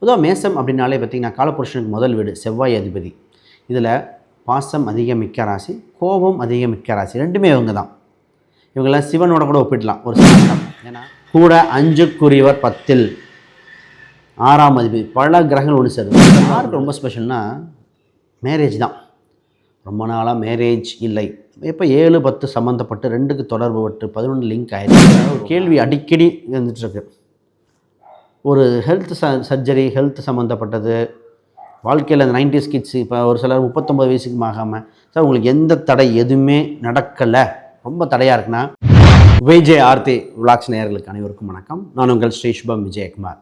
பொதுவாக மேசம் அப்படின்னாலே பார்த்திங்கன்னா காலபுருஷனுக்கு முதல் வீடு செவ்வாய் அதிபதி. இதில் பாசம் அதிகம் மிக்க ராசி கோபம் அதிகம் மிக்க ராசி ரெண்டுமே இவங்க தான். இவங்கெல்லாம் சிவனோட கூட ஒப்பிடலாம் ஒரு சில ஏன்னா கூட அஞ்சுக்குரியவர் பத்தில். ஆறாம் அதிபதி பல கிரகங்கள் ஒன்று சேரும். யாருக்கு ரொம்ப ஸ்பெஷல்னா மேரேஜ் தான். ரொம்ப நாளாக மேரேஜ் இல்லை. இப்போ ஏழு பத்து சம்மந்தப்பட்டு ரெண்டுக்கு தொடர்பு பட்டு பதினொன்று லிங்க் ஆயிடுச்சு கேள்வி அடிக்கடி வந்துட்டுருக்கு ஒரு ஹெல்த் ச சர்ஜரி ஹெல்த் சம்மந்தப்பட்டது வாழ்க்கையில் அந்த நைன்டிஸ் கிட்ஸ் இப்போ ஒரு சிலர் முப்பத்தொம்பது வயசுக்கு ஆகாமல் சார் உங்களுக்கு எந்த தடை எதுவுமே நடக்கலை. ரொம்ப தடையாக இருக்குன்னா விஜய் ஆர்த்தி விளாக்ஸ் நேயர்களுக்கு அனைவருக்கும் வணக்கம். நான் உங்கள் ஸ்ரீ சுபம் விஜயகுமார்.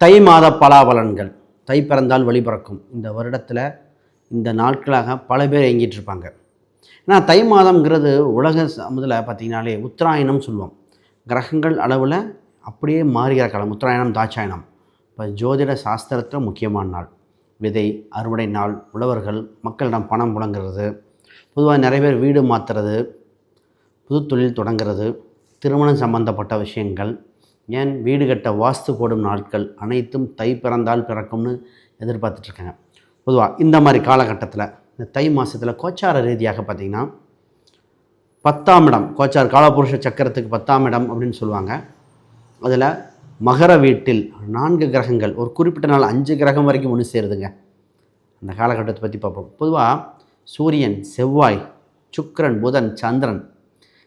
தை மாத பலாபலன்கள் தை பிறந்தால் வழிபிறக்கும் இந்த வருடத்தில் இந்த நாட்களாக பல பேர் இயங்கிட்டு இருப்பாங்க. ஏன்னா தை மாதம்ங்கிறது உலக சமுதில் பார்த்திங்கனாலே உத்தராயணம் சொல்லுவோம். கிரகங்கள் அளவில் அப்படியே மாறுகிற காலம். உத்தராயணம் தாட்சாயணம். இப்போ ஜோதிட சாஸ்திரத்தில் முக்கியமான நாள். விதை அறுவடை நாள் உழவர்கள் மக்களிடம் பணம் புழங்குறது பொதுவாக நிறைய பேர் வீடு மாற்றுறது புது தொழில் தொடங்குறது திருமணம் சம்பந்தப்பட்ட விஷயங்கள் ஏன் வீடு கட்ட வாஸ்து போடும் நாட்கள் அனைத்தும் தை பிறந்தால் பிறக்கும்னு எதிர்பார்த்துட்ருக்காங்க பொதுவாக இந்த மாதிரி காலகட்டத்தில் இந்த தை மாதத்தில் கோச்சார ரீதியாக பார்த்திங்கன்னா பத்தாம் இடம் கோச்சார் காலபுருஷ சக்கரத்துக்கு பத்தாம் இடம் அப்படின்னு சொல்லுவாங்க. அதில் மகர வீட்டில் நான்கு கிரகங்கள் ஒரு குறிப்பிட்ட நாள் அஞ்சு கிரகம் வரைக்கும் ஒன்று சேருதுங்க. அந்த காலகட்டத்தை பற்றி பார்ப்போம். பொதுவாக சூரியன் செவ்வாய் சுக்கரன் புதன் சந்திரன்.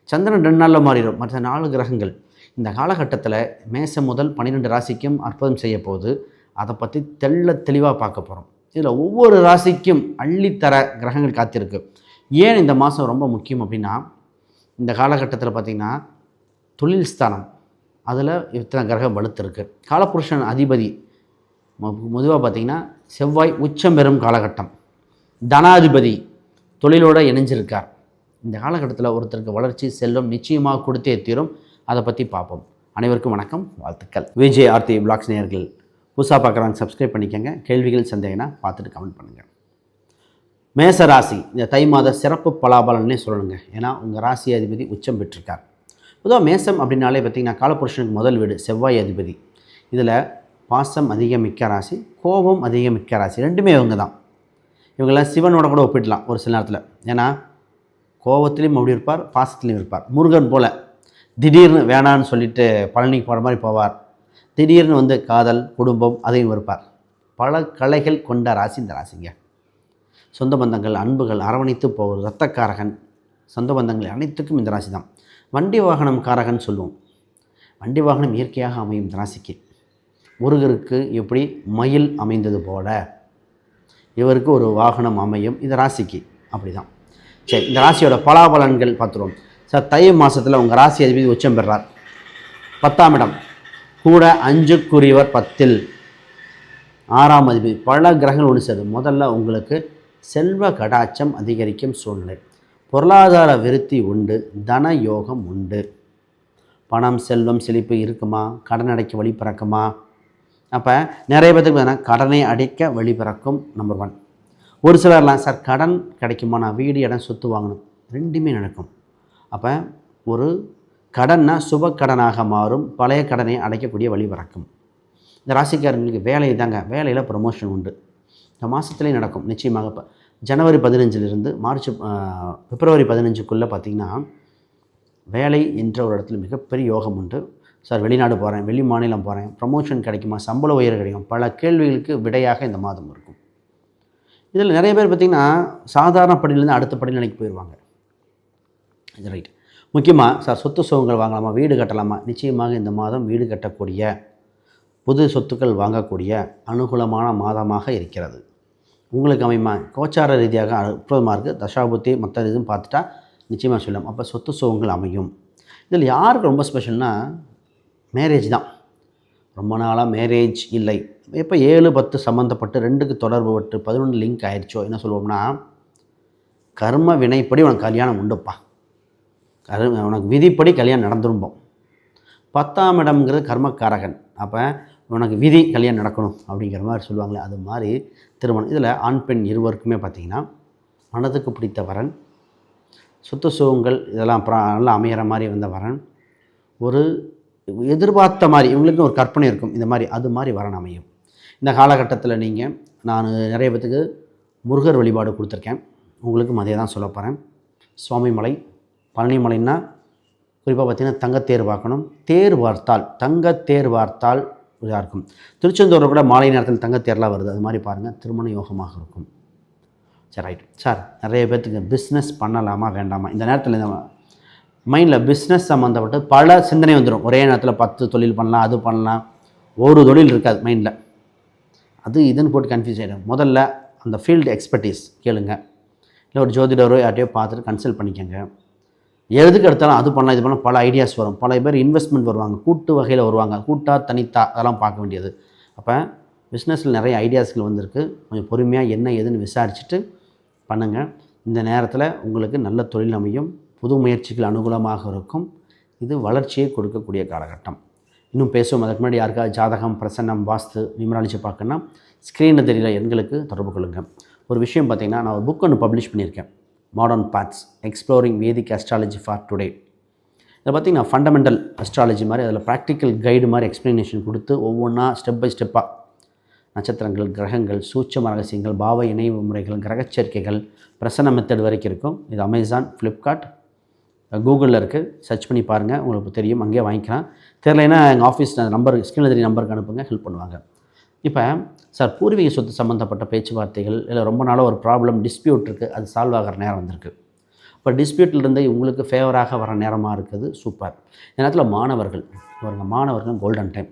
சந்திரன் ரெண்டு நாளில் மாறிடும். மற்ற நாலு கிரகங்கள். இந்த காலகட்டத்தில் மேசம் முதல் பன்னிரெண்டு ராசிக்கும் அற்புதம் செய்ய போகுது. அதை பற்றி தெள்ள தெளிவாக பார்க்க போகிறோம். இதில் ஒவ்வொரு ராசிக்கும் அள்ளித்தர கிரகங்கள் காத்திருக்கு. ஏன் இந்த மாதம் ரொம்ப முக்கியம் அப்படின்னா இந்த காலகட்டத்தில் பார்த்திங்கன்னா தொழில் ஸ்தானம். அதில் இத்தனை கிரகம் வலுத்திருக்கு. காலபுருஷன் அதிபதி பொதுவாக பார்த்திங்கன்னா செவ்வாய் உச்சம் பெறும் காலகட்டம். தனாதிபதி தொழிலோடு இணைஞ்சிருக்கார். இந்த காலகட்டத்தில் ஒருத்தருக்கு வளர்ச்சி செல்வம் நிச்சயமாக கொடுத்தே தீரும். அதை பற்றி பார்ப்போம். அனைவருக்கும் வணக்கம் வாழ்த்துக்கள். விஜய் ஆர்த்தி பிளாக்ஸ் நேயர்கள் புதுசாக பார்க்குறாங்க சப்ஸ்கிரைப் பண்ணிக்கோங்க. கேள்விகள் சந்தேகம்னா பார்த்துட்டு கமெண்ட் பண்ணுங்கள் மேச ராசி இந்த தை மாத சிறப்பு பலாபலன்னே சொல்லணுங்க. ஏன்னா உங்கள் ராசி அதிபதி உச்சம் பெற்றிருக்கார். பொதுவாக மேசம் அப்படின்னாலே பார்த்திங்கன்னா காலபுருஷனுக்கு முதல் வீடு செவ்வாய் அதிபதி. இதில் பாசம் அதிகம் மிக்க ராசி கோபம் அதிகம் மிக்க ராசி ரெண்டுமே இவங்க தான். இவங்களாம் சிவனோட கூட ஒப்பிடலாம் ஒரு சில நேரத்தில். ஏன்னா கோபத்துலேயும் அப்படி இருப்பார் பாசத்துலேயும் இருப்பார். முருகன் போல் திடீர்னு வேணான்னு சொல்லிட்டு பழனிக்கு போகிற மாதிரி போவார். திடீர்னு வந்து காதல் குடும்பம் அதையும் இருப்பார் பல கலைகள் கொண்ட ராசி இந்த ராசிங்க. சொந்த பந்தங்கள் அன்புகள் அரவணைத்து போவது ரத்தக்காரகன் சொந்த பந்தங்கள் அனைத்துக்கும் இந்த ராசி தான். வண்டி வாகனம் காரகன் சொல்லுவோம். வண்டி வாகனம் இயற்கையாக அமையும் ராசிக்கு. முருகருக்கு எப்படி மயில் அமைந்தது போல. இவருக்கு ஒரு வாகனம் அமையும் இந்த ராசிக்கு. அப்படி தான் சரி இந்த ராசியோட பலாபலன்கள் பார்த்துருவோம். சார் தை மாதத்தில் உங்கள் ராசி அதிபதி உச்சம் பெறார். பத்தாம் இடம். கூட அஞ்சுக்குரியவர் பத்தில். ஆறாம் அதிபதி. பல கிரகங்கள் ஒன்று சேரும் முதல்ல உங்களுக்கு செல்வ கடாச்சம் அதிகரிக்கும் சூழ்நிலை. பொருளாதார விருத்தி உண்டு தன யோகம் உண்டு. பணம் செல்வம் செழிப்பு இருக்குமா? கடன் அடைக்க வழி பிறக்குமா? அப்போ நிறைய பேத்துக்கு பார்த்தீங்கன்னா கடனை அடைக்க வழி பிறக்கும் நம்பர் ஒன் ஒரு சிலர்லாம் சார் கடன் கிடைக்குமா? நான் வீடு இடம் சொத்து வாங்கணும். ரெண்டுமே நடக்கும். அப்போ ஒரு கடன்னா சுப கடனாக மாறும் பழைய கடனை அடைக்கக்கூடிய வழி பிறக்கும். இந்த ராசிக்காரங்களுக்கு வேலை தாங்க வேலையில் ப்ரமோஷன் உண்டு. இந்த மாதத்துலேயும் நடக்கும். நிச்சயமாக இப்போ ஜனவரி பதினஞ்சிலிருந்து மார்ச் பிப்ரவரி பதினஞ்சுக்குள்ளே பார்த்திங்கன்னா வேலை என்ற ஒரு இடத்துல மிகப்பெரிய யோகம் உண்டு. சார் வெளிநாடு போகிறேன் வெளி மாநிலம் போகிறேன் ப்ரமோஷன் கிடைக்குமா சம்பள உயர் கிடைக்கும் பல கேள்விகளுக்கு விடையாக இந்த மாதம் இருக்கும். இதில் நிறைய பேர் பார்த்திங்கன்னா சாதாரண படியிலேருந்து அடுத்த படிநிலைக்கு போயிடுவாங்க. இது ரைட் முக்கியமாக சார் சொத்து சுகங்கள் வாங்கலாமா வீடு கட்டலாமா? நிச்சயமாக இந்த மாதம் வீடு கட்டக்கூடிய புது சொத்துக்கள் வாங்கக்கூடிய அனுகூலமான மாதமாக இருக்கிறது. உங்களுக்கு அமைமா கோச்சார ரீதியாக அற்புதமாக இருக்குது தசாபுத்தி மற்ற இதுவும் பார்த்துட்டா நிச்சயமாக சொல்லலாம் அப்போ சொத்து சுகங்கள் அமையும். இதில் யாருக்கு ரொம்ப ஸ்பெஷல்னால் மேரேஜ் தான். ரொம்ப நாளாக மேரேஜ் இல்லை. இப்போ ஏழு பத்து சம்மந்தப்பட்டு ரெண்டுக்கு தொடர்பு பட்டு பதினொன்று லிங்க் ஆயிடுச்சோ என்ன சொல்லுவோம்னா கர்ம வினைப்படி உனக்கு கல்யாணம் உண்டுப்பா. கரு உனக்கு விதிப்படி கல்யாணம் நடந்துரும்போம். பத்தாம் இடம்ங்கிறது கர்மக்காரகன். அப்போ உனக்கு விதி கல்யாணம் நடக்கணும் அப்படிங்கிற மாதிரி சொல்லுவாங்களே அது மாதிரி திருமணம். இதில் ஆண் பெண் இருவருக்குமே பார்த்திங்கன்னா மனதுக்கு பிடித்த வரன் சொத்து சுகங்கள் இதெல்லாம் அப்புறம் நல்லா அமையிற மாதிரி வந்த வரன் ஒரு எதிர்பார்த்த மாதிரி இவங்களுக்கு ஒரு கற்பனை இருக்கும் இந்த மாதிரி அது மாதிரி வரன் அமையும். இந்த காலகட்டத்தில் நீங்கள் நான் நிறைய பேத்துக்கு முருகர் வழிபாடு கொடுத்துருக்கேன். உங்களுக்கும் அதே தான் சொல்ல போகிறேன். சுவாமிமலை பழனிமலைன்னா குறிப்பாக பார்த்தீங்கன்னா தங்கத்தேர் பார்க்கணும். தேர் வார்த்தால் தங்கத்தேர் வார்த்தால் இதாக இருக்கும். திருச்செந்தூரில் கூட மாலை நேரத்தில் தங்க தேர்லாம் வருது. அது மாதிரி பாருங்கள் திருமண யோகமாக இருக்கும். சரி ரைட் சார் நிறைய பேர்த்துக்கு பிஸ்னஸ் பண்ணலாமா வேண்டாமா? இந்த நேரத்தில் இந்த மைண்டில் பிஸ்னஸ் சம்மந்தப்பட்டு பல சிந்தனை வந்துடும் ஒரே நேரத்தில் பத்து தொழில் பண்ணலாம் அது பண்ணலாம். ஒரு தொழில் இருக்காது மைண்டில் அது இதுன்னு போட்டு கன்ஃபியூஸ் ஆகிடும் முதல்ல அந்த ஃபீல்டு எக்ஸ்பர்டீஸ் கேளுங்க. இல்லை ஒரு ஜோதிடரோ யார்ட்டையோ பார்த்துட்டு கன்சல்ட் பண்ணிக்கோங்க. எதுக்கு எடுத்தாலும் அது பண்ணலாம் இது பண்ணால் பல ஐடியாஸ் வரும். பல பேர் இன்வெஸ்ட்மெண்ட் வருவாங்க. கூட்டு வகையில் வருவாங்க. கூட்டா தனித்தா அதெல்லாம் பார்க்க வேண்டியது. அப்போ பிஸ்னஸில் நிறைய ஐடியாஸ்கள் வந்திருக்கு. கொஞ்சம் பொறுமையாக என்ன ஏதுன்னு விசாரிச்சுட்டு பண்ணுங்கள் இந்த நேரத்தில் உங்களுக்கு நல்ல தொழில் அமையும். புது முயற்சிகள் அனுகூலமாக இருக்கும். இது வளர்ச்சியை கொடுக்கக்கூடிய காலகட்டம். இன்னும் பேசுவோம். அதுக்கு முன்னாடி யாருக்காவது ஜாதகம் பிரசன்னம் வாஸ்து நிமராலிச்சு பார்க்கணுன்னா ஸ்க்ரீனில் தெரியல எண்களுக்கு தொடர்பு கொள்ளுங்கள் ஒரு விஷயம் பார்த்திங்கன்னா நான் ஒரு புக் ஒன்று பப்ளிஷ் பண்ணியிருக்கேன். Modern paths exploring Vedic astrology for today இதை பார்த்தீங்கன்னா ஃபண்டமெண்டல் அஸ்ட்ராலஜி மாதிரி அதில் ப்ராக்டிக்கல் கைடு மாதிரி எக்ஸ்ப்ளனேஷன் கொடுத்து ஒவ்வொன்றா ஸ்டெப் பை ஸ்டெப்பாக நட்சத்திரங்கள் கிரகங்கள் சூட்சம ரகசியங்கள் பாவ இணைவு முறைகள் கிரகச்சேர்க்கைகள் பிரசன மெத்தட் வரைக்கும் இருக்கும். இது அமேசான் ஃப்ளிப்கார்ட் கூகுளில் இருக்குது சர்ச் பண்ணி பாருங்கள் உங்களுக்கு தெரியும். அங்கேயே வாங்கிக்கலாம். தெரியலனா எங்கள் ஆஃபீஸ் நம்பர் ஸ்கிரீனில் தெரிய நம்பருக்கு அனுப்புங்க ஹெல்ப் பண்ணுவாங்க. இப்போ சார் பூர்வீக சொத்து சம்மந்தப்பட்ட பேச்சுவார்த்தைகள் இல்லை ரொம்ப நாளாக ஒரு ப்ராப்ளம் டிஸ்பியூட் இருக்குது அது சால்வ் ஆகிற நேரம் வந்திருக்கு. இப்போ டிஸ்பியூட்லேருந்து உங்களுக்கு ஃபேவராக வர நேரமாக இருக்குது? சூப்பர் இந்த நேரத்தில் மாணவர்கள் பாருங்க மாணவர்கள் கோல்டன் டைம்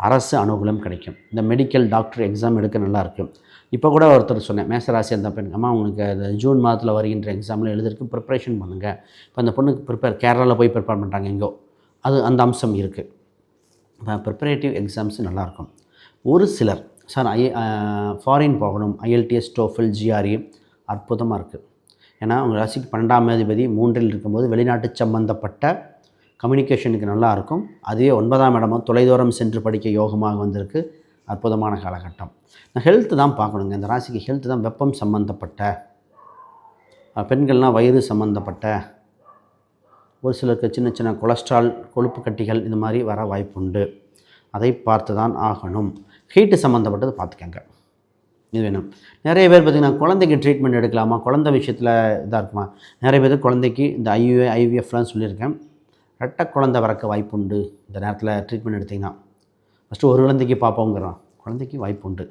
அரசு அனுகூலம் கிடைக்கும். இந்த மெடிக்கல் டாக்டர் எக்ஸாம் எடுக்க நல்லாயிருக்கும் இப்போ கூட ஒருத்தர் சொன்னேன் மேசராசி அந்த பெண் அம்மா உங்களுக்கு அந்த ஜூன் மாதத்தில் வருகின்ற எக்ஸாமில் எழுதுறதுக்கு ப்ரிப்ரேஷன் பண்ணுங்கள் இப்போ அந்த பொண்ணுக்கு ப்ரிப்பேர் கேரளாவில் போய் ப்ரிப்பேர் பண்ணுறாங்க எங்கோ. அது அந்த அம்சம் இருக்குது இப்போ ப்ரிப்பரேட்டிவ் எக்ஸாம்ஸ் நல்லாயிருக்கும் ஒரு சிலர் சார் ஐ ஃபாரின் போகணும். ஐஎல்டிஎஸ் டோஃபில் ஜிஆர்இ அற்புதமாக இருக்குது ஏன்னா உங்கள் ராசிக்கு பன்னெண்டாம் அதிபதி மூன்றில் இருக்கும்போது வெளிநாட்டு சம்பந்தப்பட்ட கம்யூனிகேஷனுக்கு நல்லாயிருக்கும் அதுவே ஒன்பதாம் இடமும் தொலைதூரம் சென்று படிக்க யோகமாக வந்திருக்கு. அற்புதமான காலகட்டம். நான் ஹெல்த்து தான் பார்க்கணுங்க. இந்த ராசிக்கு ஹெல்த்து தான் வெப்பம் சம்மந்தப்பட்ட பெண்கள்லாம் வயிறு சம்மந்தப்பட்ட ஒரு சிலருக்கு சின்ன சின்ன கொலஸ்ட்ரால் கொழுப்பு கட்டிகள் இது மாதிரி வர வாய்ப்புண்டு. அதை பார்த்து தான் ஆகணும். ஹீட்டு சம்மந்தப்பட்டது பார்த்துக்கங்க. இது வேணும். நிறைய பேர் பார்த்திங்கன்னா குழந்தைக்கு ட்ரீட்மெண்ட் எடுக்கலாமா? குழந்தை விஷயத்தில் இதாக இருக்குமா? நிறைய பேர் குழந்தைக்கு இந்த ஐயூஏ ஐவிஎஃப்லாம் சொல்லியிருக்கேன். ரெட்டை குழந்தை வாய்ப்பு வாய்ப்புண்டு இந்த நேரத்தில் ட்ரீட்மெண்ட் எடுத்திங்கன்னா. ஃபஸ்ட்டு ஒரு குழந்தைக்கு பார்ப்போங்கிறான் குழந்தைக்கு வாய்ப்புண்டு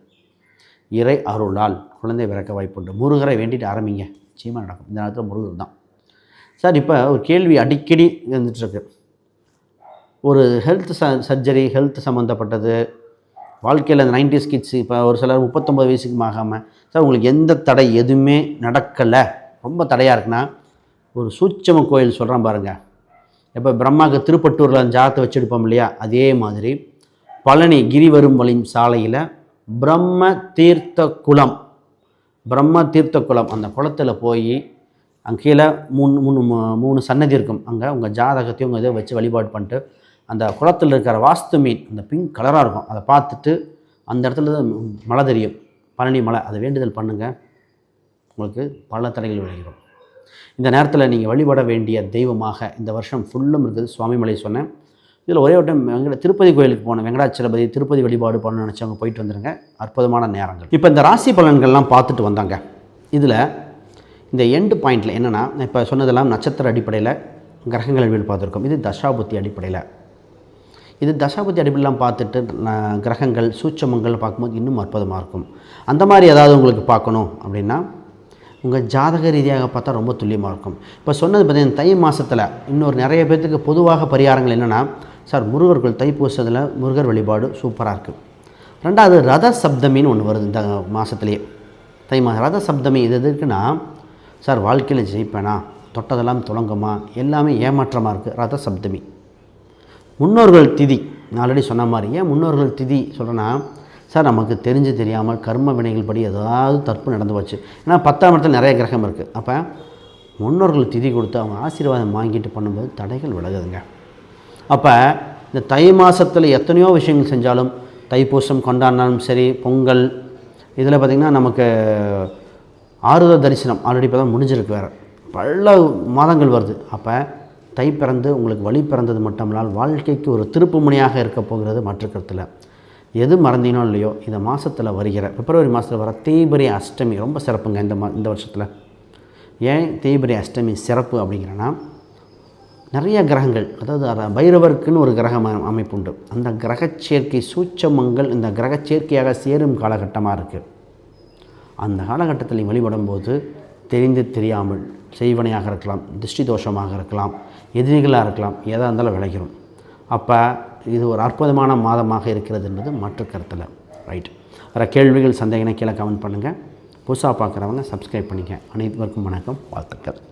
இறை அருளால் குழந்தை பிறக்க வாய்ப்புண்டு முருகரை வேண்டிட்டு ஆரம்பிங்க. நிச்சயமாக நடக்கும். இந்த நேரத்தில் முருகர் தான். சார் இப்போ ஒரு கேள்வி அடிக்கடி இருந்துகிட்ருக்கு ஒரு ஹெல்த் ச சர்ஜரி ஹெல்த் சம்மந்தப்பட்டது வாழ்க்கையில் அந்த நைன்டிஸ் கிட்ஸ் இப்போ ஒரு சிலர் முப்பத்தொம்பது வயசுக்கு ஆகாமல் சார் உங்களுக்கு எந்த தடை எதுவுமே நடக்கலை? ரொம்ப தடையாக இருக்குன்னா ஒரு சூட்சம கோயில் சொல்கிறேன் பாருங்கள் இப்போ பிரம்மாவுக்கு திருப்பட்டூரில் அந்த ஜாதத்தை வச்சுருப்போம் இல்லையா? அதே மாதிரி பழனி கிரிவரும் வழி சாலையில் பிரம்ம தீர்த்த குளம் பிரம்ம தீர்த்த குளம். அந்த குளத்தில் போய் அங்கே கீழே மூணு மூணு மூணு சன்னதி இருக்கும். அங்கே உங்கள் ஜாதகத்தையும் உங்கள் இதை வச்சு வழிபாடு பண்ணிட்டு அந்த குளத்தில் இருக்கிற வாஸ்து மீன் அந்த பிங்க் கலராக இருக்கும். அதை பார்த்துட்டு அந்த இடத்துல தான் மழை தெரியும். பழனி மலை அதை வேண்டுதல் பண்ணுங்கள் உங்களுக்கு பல தடைகள் விளைகிறோம். இந்த நேரத்தில் நீங்கள் வழிபட வேண்டிய தெய்வமாக இந்த வருஷம் ஃபுல்லும் இருக்குது. சுவாமிமலை சொன்னேன். இதில் ஒரே ஒரு டைம் வெங்கட திருப்பதி கோயிலுக்கு போனேன் வெங்கடாச்சலபதி திருப்பதி வழிபாடு பண்ணணும்னு நினச்சவங்க போயிட்டு வந்துருங்க. அற்புதமான நேரங்கள். இப்போ இந்த ராசி பலன்கள்லாம் பார்த்துட்டு வந்தாங்க. இதில் இந்த எண்டு பாயிண்டில் என்னென்னா இப்போ சொன்னதெல்லாம் நட்சத்திர அடிப்படையில் கிரகங்கள் வீடு பார்த்துருக்கோம். இது தசாபுத்தி அடிப்படையில். இது தசாபதி அடிப்படையெல்லாம் பார்த்துட்டு கிரகங்கள் சூட்சமங்கள் பார்க்கும்போது இன்னும் அற்புதமாக இருக்கும். அந்த மாதிரி ஏதாவது உங்களுக்கு பார்க்கணும் அப்படின்னா உங்கள் ஜாதக ரீதியாக பார்த்தா ரொம்ப துல்லியமாக இருக்கும். இப்போ சொன்னது பார்த்தீங்கன்னா தை மாதத்தில் இன்னொரு நிறைய பேர்த்துக்கு பொதுவாக பரிகாரங்கள் என்னென்னா சார் முருகர்கள் தைப்பூசத்தில் முருகர் வழிபாடு சூப்பராக இருக்குது ரெண்டாவது ரத சப்தமின்னு ஒன்று வருது இந்த மாதத்துலேயே தை மாதம் ரத சப்தமி இது எதுக்குன்னா சார் வாழ்க்கையில் ஜெயிப்பேனா? தொட்டதெல்லாம் துளங்குமா? எல்லாமே ஏமாற்றமாக இருக்குது ரத சப்தமி. முன்னோர்கள் திதி. நான் ஆல்ரெடி சொன்ன மாதிரி. ஏன் முன்னோர்கள் திதி சொல்கிறேன்னா சார் நமக்கு தெரிஞ்சு தெரியாமல் கர்ம வினைகள் படி ஏதாவது தற்பு நடந்து போச்சு. ஏன்னா பத்தாம் இடத்துல நிறைய கிரகம் இருக்குது அப்போ முன்னோர்கள் திதி கொடுத்து அவங்க ஆசீர்வாதம் வாங்கிட்டு பண்ணும்போது தடைகள் விலகுதுங்க. அப்போ இந்த தை மாதத்தில் எத்தனையோ விஷயங்கள் செஞ்சாலும் தைப்பூசம் கொண்டாடினாலும் சரி பொங்கல் இதில் பார்த்திங்கன்னா நமக்கு ஆறுதல் தரிசனம் ஆல்ரெடி இப்போ தான் முடிஞ்சிருக்கு வேறு. பல மாதங்கள் வருது. அப்போ தை பிறந்து உங்களுக்கு வழி பிறந்தது மட்டுமல்லால் வாழ்க்கைக்கு ஒரு திருப்பு முனையாக இருக்க போகிறது மாற்று கருத்தில். எது மறந்தீனோ இல்லையோ இந்த மாதத்தில் வருகிற பிப்ரவரி மாதத்தில் வர தீபரி அஷ்டமி ரொம்ப சிறப்புங்க இந்த மா இந்த வருஷத்தில். ஏன் தீபரி அஷ்டமி சிறப்பு அப்படிங்கிறன்னா நிறைய கிரகங்கள் அதாவது அதை பைரவருக்குன்னு ஒரு கிரக அமைப்பு உண்டு அந்த கிரகச் சேர்க்கை சூச்சமங்கள் இந்த கிரக சேர்க்கையாக சேரும் காலகட்டமாக இருக்குது அந்த காலகட்டத்தில் வழிபடும் வழிபடும்போது தெரிந்து தெரியாமல் செய்வனையாக இருக்கலாம் திருஷ்டி தோஷமாக இருக்கலாம் எதிரிகளாக இருக்கலாம் எதாக இருந்தாலும் விளைகிறோம். அப்போ இது ஒரு அற்புதமான மாதமாக இருக்கிறது என்பது மாற்று கருத்தில். ரைட் வர கேள்விகள் சந்தேகனை கீழே கமெண்ட் பண்ணுங்கள் புதுசாக பார்க்குறவங்க சப்ஸ்கிரைப் பண்ணிக்க. அனைவருக்கும் வணக்கம். வாழ்த்துக்கள்.